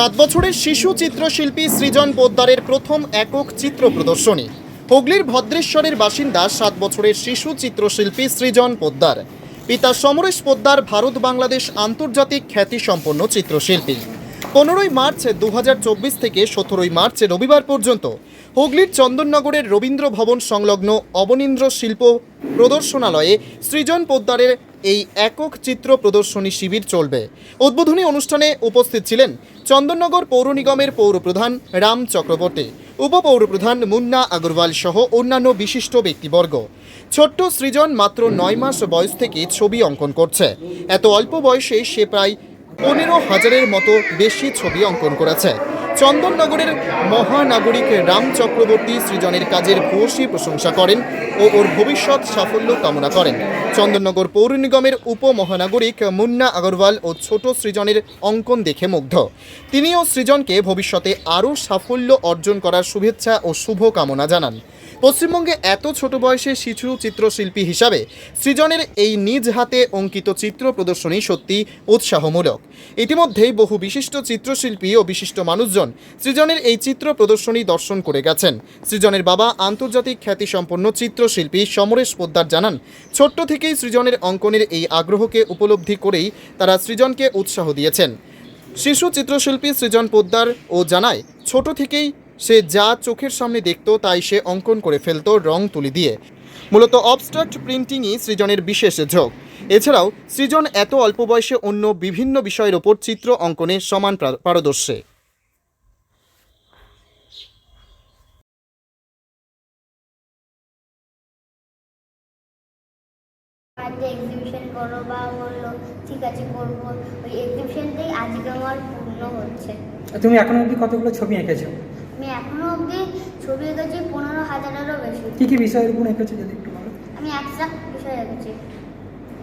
সাত বছরের শিশু চিত্রশিল্পী সৃজন পোদ্দারের প্রথম একক চিত্র প্রদর্শনী। হুগলির ভদ্রেশ্বরের বাসিন্দা সাত বছরের শিশু চিত্রশিল্পী সৃজন পোদ্দার। পিতা সমরেশ পোদ্দার ভারত বাংলাদেশ আন্তর্জাতিক খ্যাতিসম্পন্ন চিত্রশিল্পী। পনেরোই মার্চ দু হাজার চব্বিশ থেকে সতেরোই মার্চ রবিবার পর্যন্ত হুগলির চন্দননগরের রবীন্দ্র ভবন সংলগ্ন অবনীন্দ্র শিল্প প্রদর্শনালয়ে সৃজন পোদ্দারের এই একক চিত্র প্রদর্শনী শিবির চলবে। উদ্বোধনী অনুষ্ঠানে উপস্থিত ছিলেন চন্দননগর পৌর নিগমের পৌরপ্রধান রাম চক্রবর্তী, উপপৌরপ্রধান মুন্না আগরওয়াল সহ অন্যান্য বিশিষ্ট ব্যক্তিবর্গ। ছোট্ট সৃজন মাত্র নয় মাস বয়স থেকে ছবি অঙ্কন করছে। এত অল্প বয়সে সে প্রায় পনেরো হাজারের মতো বেশি ছবি অঙ্কন করেছে। চন্দননগরের মহানাগরিক রাম চক্রবর্তী সৃজনের কাজের ভূয়সী প্রশংসা করেন ও ওর ভবিষ্যৎ সাফল্য কামনা করেন। চন্দননগর পৌর নিগমের উপমহানাগরিক মুন্না আগরওয়াল ও ছোট সৃজনের অঙ্কন দেখে মুগ্ধ। তিনিও সৃজনকে ভবিষ্যতে আরও সাফল্য অর্জন করার শুভেচ্ছা ও শুভ কামনা জানান। পশ্চিমবঙ্গে এত ছোট বয়সে শিশু চিত্রশিল্পী হিসাবে সৃজনের এই নিজ হাতে অঙ্কিত চিত্র প্রদর্শনী সত্যি উৎসাহমূলক। ইতিমধ্যেই বহু বিশিষ্ট চিত্রশিল্পী ও বিশিষ্ট মানুষজন সৃজনের এই চিত্র প্রদর্শনী দর্শন করে গেছেন। সৃজনের বাবা আন্তর্জাতিক খ্যাতিসম্পন্ন চিত্রশিল্পী সমরেশ পোদ্দার জানান, ছোট্ট থেকেই সৃজনের অঙ্কনের এই আগ্রহকে উপলব্ধি করেই তারা সৃজনকে উৎসাহ দিয়েছেন। শিশু চিত্রশিল্পী সৃজন পোদ্দার ও জানায়, ছোট থেকেই সে যা চোখের সামনে দেখত তাই সে অঙ্কন করে ফেলত রং তুলি দিয়ে। মূলত অবস্ট্রাক্ট প্রিন্টিংই সৃজনের বিশেষ ঝোঁক। এছাড়াও সৃজন এত অল্প বয়সে অন্য বিভিন্ন বিষয়ের ওপর চিত্র অঙ্কনে সমান প্রা- পারদর্শী। আজকে এক্সিবিশন করো বা বলল ঠিক আছে করব। ওই এক্সিবিশনটাই আজকে আমার পূর্ণ হচ্ছে। তুমি এখন অবধি কতগুলো ছবি এঁকেছো? অবধি ছবি এঁকেছি পনেরো হাজারেরও বেশি। কি কি বিষয়ের উপর এঁকেছো যদি একটু বলো? আমি বিষয় এঁকেছি।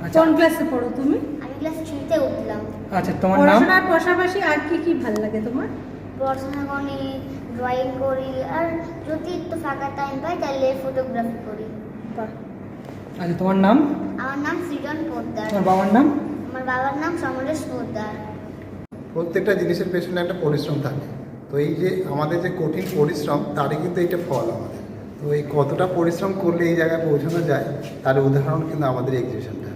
আচ্ছা। কোন ক্লাসে পড়ো তুমি? আমি ক্লাস থ্রিতে উঠলাম। আচ্ছা তোমার নাম? পড়াশোনার পাশাপাশি আর কি কি ভালো লাগে তোমার? পড়াশোনা করি ড্রয়িং করি আর যদি একটু ফাঁকা টাইম পাই তাহলে ফটোগ্রাফি করি। আচ্ছা তোমার নাম? আমার নাম সৃজন পোদ্দার। তোমার বাবার নাম? আমার বাবার নাম সমরেশ পোদ্দার। প্রত্যেকটা জিনিসের পেছনে একটা পরিশ্রম থাকে। তো এই যে আমাদের যে কঠিন পরিশ্রম তারই কিন্তু এটা ফল আমাদের তো এই কতটা পরিশ্রম করলে এই জায়গায় পৌঁছানো যায় তার উদাহরণ কিন্তু আমাদের এক্সিবিশনটা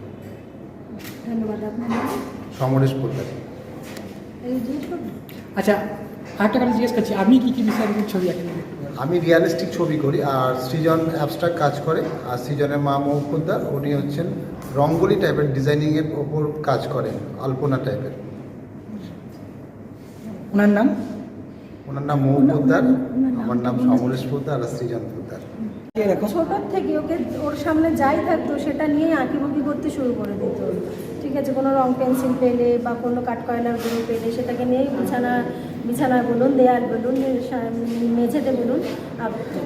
ধন্যবাদ? সমরেশ পোদ্দার। আচ্ছা আরেকটা কথা জিজ্ঞেস করছি আপনি কি কি বিষয়ের ছবি আঁকেন? আমি রিয়ালিস্টিক ছবি করি আর সৃজন অ্যাবস্ট্রাক্ট কাজ করে আর সৃজনের মা মৌ উনি হচ্ছেন রঙ্গোলি টাইপের ডিজাইনিংয়ের ওপর কাজ করেন আলপনা টাইপের ওনার নাম ওনার নাম মৌ পোদ্দার আমার নাম সমরেশ পোদ্দার আর সৃজন পোদ্দার। ছোটোর থেকে ওকে ওর সামনে যাই থাকতো সেটা নিয়ে আঁকিবুকি করতে শুরু করে দিত। ঠিক আছে কোনো রং পেন্সিল পেলে বা কোনো কাঠকয়লার গুঁড়ো পেলে সেটাকে নিয়েই বিছানা বিছানায় বলুন দেয়াল বলুন মেঝেতে বলুন আঁকতো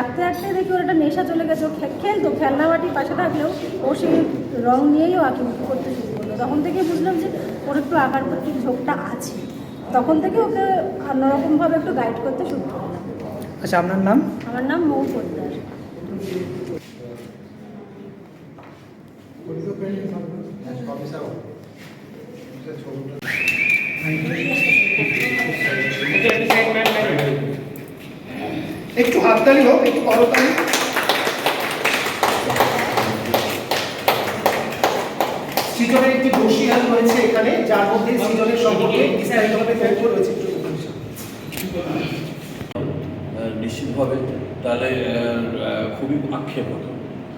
আঁকতে আঁকতে দেখি ওর একটা নেশা চলে গেছে ও খেলতো খেলনা বাটি পাশে থাকলেও ও সেই রং নিয়েই ও আঁকিবুকি করতে শুরু করল। তখন থেকে বুঝলাম যে ওর একটু আঁকার প্রতি ঝোঁকটা আছে। তখন থেকে ওকে অন্যরকমভাবে একটু গাইড করতে শুরু করলাম আচ্ছা আপনার নাম? আমার নাম মৌ পোদ্দার। একটু হাততালি হোক একটু করতালি। সৃজনের একটি বসিয়ান রয়েছে এখানে যার মধ্যে সৃজনের আহ, খুবই আক্ষেপ হতো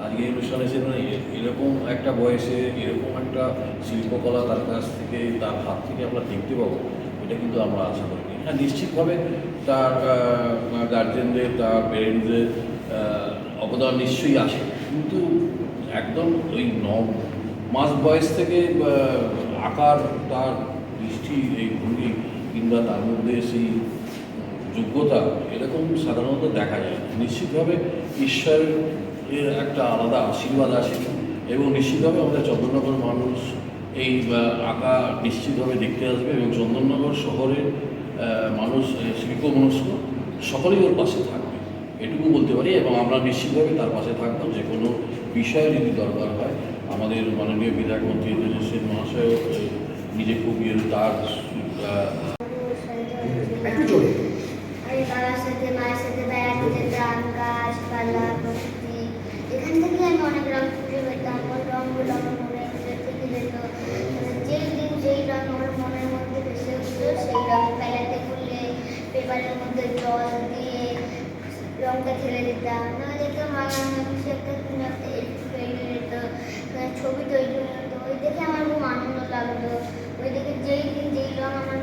আজকে এই অনুষ্ঠানে ছিল না এ- এরকম একটা বয়সে এরকম একটা শিল্পকলা তার কাছ থেকে তার হাত থেকে আমরা দেখতে পাবো এটা কিন্তু আমরা আশা করিনি হ্যাঁ নিশ্চিতভাবে তার গার্জেনদের তার পেরেন্টসদের অবদান নিশ্চয়ই আসে কিন্তু একদম ওই ন মাস বয়স থেকে আকার তার দৃষ্টি এই ভঙ্গি কিংবা তার মধ্যে সেই যোগ্যতা এরকম সাধারণত দেখা যায়। নিশ্চিতভাবে ঈশ্বরের এর একটা আলাদা আশীর্বাদ আছে এবং নিশ্চিতভাবে আমাদের চন্দননগর মানুষ এই আঁকা নিশ্চিতভাবে দেখতে আসবে এবং চন্দননগর শহরের মানুষ আহ, শিল্প মনস্ক সকলেই ওর পাশে থাকবে। এটুকু বলতে পারি এবং আমরা নিশ্চিতভাবে তার পাশে থাকব। যে কোনো বিষয়ে যদি দরকার হয় আমাদের মাননীয় বিধায়ক মন্ত্রী সেন মহাশয় নিজে খুব তার একটু জোরে আমি বাবার সাথে মায়ের সাথে বেড়াতে যেতাম গাছপালা প্রকৃতি এখান থেকে আমি অনেক রং খুঁজে পেতাম ওই রঙগুলো আমার মনের ভিতর থেকে যেত। মানে যেই দিন যেই রং আমার মনের মধ্যে ভেসে উঠতো সেই রং বেলাতে খুলে পেপারের মধ্যে জল দিয়ে রংটা ঢেলে দিতাম। না দেখতাম মা কিছু একটা কোনো একটা হয়ে যেত। মানে ছবি তৈরি যেত ওই দেখে আমার খুব আনন্দ লাগতো ওই দেখে যেই দিন যেই রং আমার